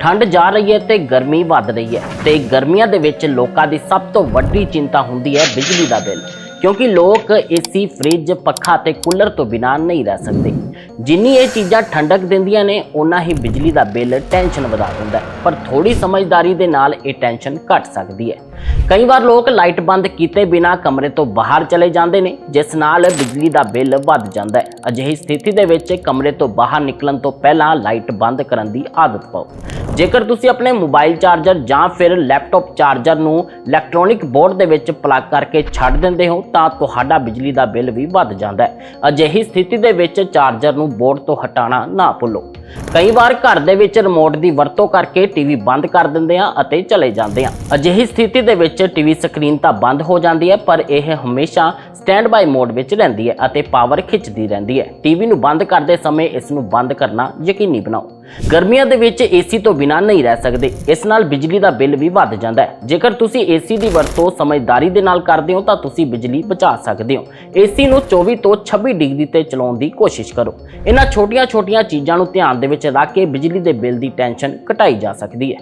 ਠੰਡ ਜਾ ਰਹੀ ਹੈ ਤੇ ਗਰਮੀ ਵੱਧ ਰਹੀ ਹੈ ਤੇ ਗਰਮੀਆਂ ਦੇ ਵਿੱਚ ਲੋਕਾਂ ਦੀ ਸਭ ਤੋਂ ਵੱਡੀ ਚਿੰਤਾ ਹੁੰਦੀ ਹੈ ਬਿਜਲੀ ਦਾ ਬਿੱਲ। ਕਿਉਂਕਿ ਲੋਕ ਏਸੀ ਫ੍ਰਿਜ ਪੱਖਾ ਤੇ ਕੂਲਰ ਤੋਂ ਬਿਨਾਂ ਨਹੀਂ ਰਹਿ ਸਕਦੇ। ਜਿੰਨੀ ਇਹ ਚੀਜ਼ਾਂ ਠੰਡਕ ਦਿੰਦੀਆਂ ਨੇ ਉਨਾ ਹੀ ਬਿਜਲੀ ਦਾ ਬਿੱਲ ਟੈਨਸ਼ਨ ਵਧਾ ਦਿੰਦਾ ਪਰ ਥੋੜੀ ਸਮਝਦਾਰੀ ਦੇ ਨਾਲ ਇਹ ਟੈਨਸ਼ਨ ਘਟ ਸਕਦੀ ਹੈ। ਕਈ ਵਾਰ ਲੋਕ ਲਾਈਟ ਬੰਦ ਕੀਤੇ ਬਿਨਾਂ ਕਮਰੇ ਤੋਂ ਬਾਹਰ ਚਲੇ ਜਾਂਦੇ ਨੇ, ਜਿਸ ਨਾਲ ਬਿਜਲੀ ਦਾ ਬਿੱਲ ਵੱਧ ਜਾਂਦਾ ਹੈ। ਅਜਿਹੀ ਸਥਿਤੀ ਦੇ ਵਿੱਚ ਕਮਰੇ ਤੋਂ ਬਾਹਰ ਨਿਕਲਣ ਤੋਂ ਪਹਿਲਾਂ ਲਾਈਟ ਬੰਦ ਕਰਨ ਦੀ ਆਦਤ ਪਾਓ। ਜੇਕਰ ਤੁਸੀਂ ਆਪਣੇ ਮੋਬਾਈਲ ਚਾਰਜਰ ਜਾਂ ਫਿਰ ਲੈਪਟਾਪ ਚਾਰਜਰ ਨੂੰ ਇਲੈਕਟ੍ਰੋਨਿਕ ਬੋਰਡ ਦੇ ਵਿੱਚ ਪਲੱਗ ਕਰਕੇ ਛੱਡ ਦਿੰਦੇ ਹੋ ਤਾਂ ਤੁਹਾਡਾ ਬਿਜਲੀ ਦਾ ਬਿੱਲ ਵੀ ਵੱਧ ਜਾਂਦਾ ਹੈ। ਅਜਿਹੀ ਸਥਿਤੀ ਦੇ ਵਿੱਚ ਚਾਰਜਰ ਨੂੰ ਬੋਰਡ ਤੋਂ ਹਟਾਉਣਾ ਨਾ ਭੁੱਲੋ। ਕਈ ਵਾਰ ਘਰ ਦੇ ਵਿੱਚ ਰਿਮੋਟ ਦੀ ਵਰਤੋਂ ਕਰਕੇ ਟੀਵੀ ਬੰਦ ਕਰ ਦਿੰਦੇ ਆ ਅਤੇ ਚਲੇ ਜਾਂਦੇ ਆ ਅਜਿਹੀ ਸਥਿਤੀ ਦੇ ਵਿੱਚ ਟੀਵੀ ਸਕਰੀਨ ਤਾਂ ਬੰਦ ਹੋ ਜਾਂਦੀ ਹੈ, ਪਰ ਇਹ ਹਮੇਸ਼ਾ ਸਟੈਂਡ ਬਾਈ ਮੋਡ ਵਿੱਚ ਰਹਿੰਦੀ ਹੈ ਅਤੇ ਪਾਵਰ ਖਿੱਚਦੀ ਰਹਿੰਦੀ ਹੈ। ਟੀਵੀ ਨੂੰ ਬੰਦ ਕਰਦੇ ਸਮੇਂ ਇਸ ਨੂੰ ਬੰਦ ਕਰਨਾ ਯਕੀਨੀ ਬਣਾਓ। ਗਰਮੀਆਂ ਦੇ ਵਿੱਚ ਏਸੀ ਤੋਂ ਬਿਨਾਂ ਨਹੀਂ ਰਹਿ ਸਕਦੇ। ਇਸ ਨਾਲ ਬਿਜਲੀ ਦਾ ਬਿੱਲ ਵੀ ਵੱਧ ਜਾਂਦਾ ਹੈ। ਜੇਕਰ ਤੁਸੀਂ ਏਸੀ ਦੀ ਵਰਤੋਂ ਸਮਝਦਾਰੀ ਦੇ ਨਾਲ ਕਰਦੇ ਹੋ, ਤਾਂ ਤੁਸੀਂ ਬਿਜਲੀ ਬਚਾ ਸਕਦੇ ਹੋ। ਏਸੀ ਨੂੰ 24 ਤੋਂ 26 ਡਿਗਰੀ ਤੇ ਚਲਾਉਣ ਦੀ ਕੋਸ਼ਿਸ਼ ਕਰੋ। ਇਹਨਾਂ ਛੋਟੀਆਂ-ਛੋਟੀਆਂ ਚੀਜ਼ਾਂ ਨੂੰ ਧਿਆਨ ਦੇ ਵਿੱਚ ਰੱਖ ਕੇ ਬਿਜਲੀ ਦੇ ਬਿੱਲ ਦੀ ਟੈਨਸ਼ਨ ਘਟਾਈ ਜਾ ਸਕਦੀ ਹੈ।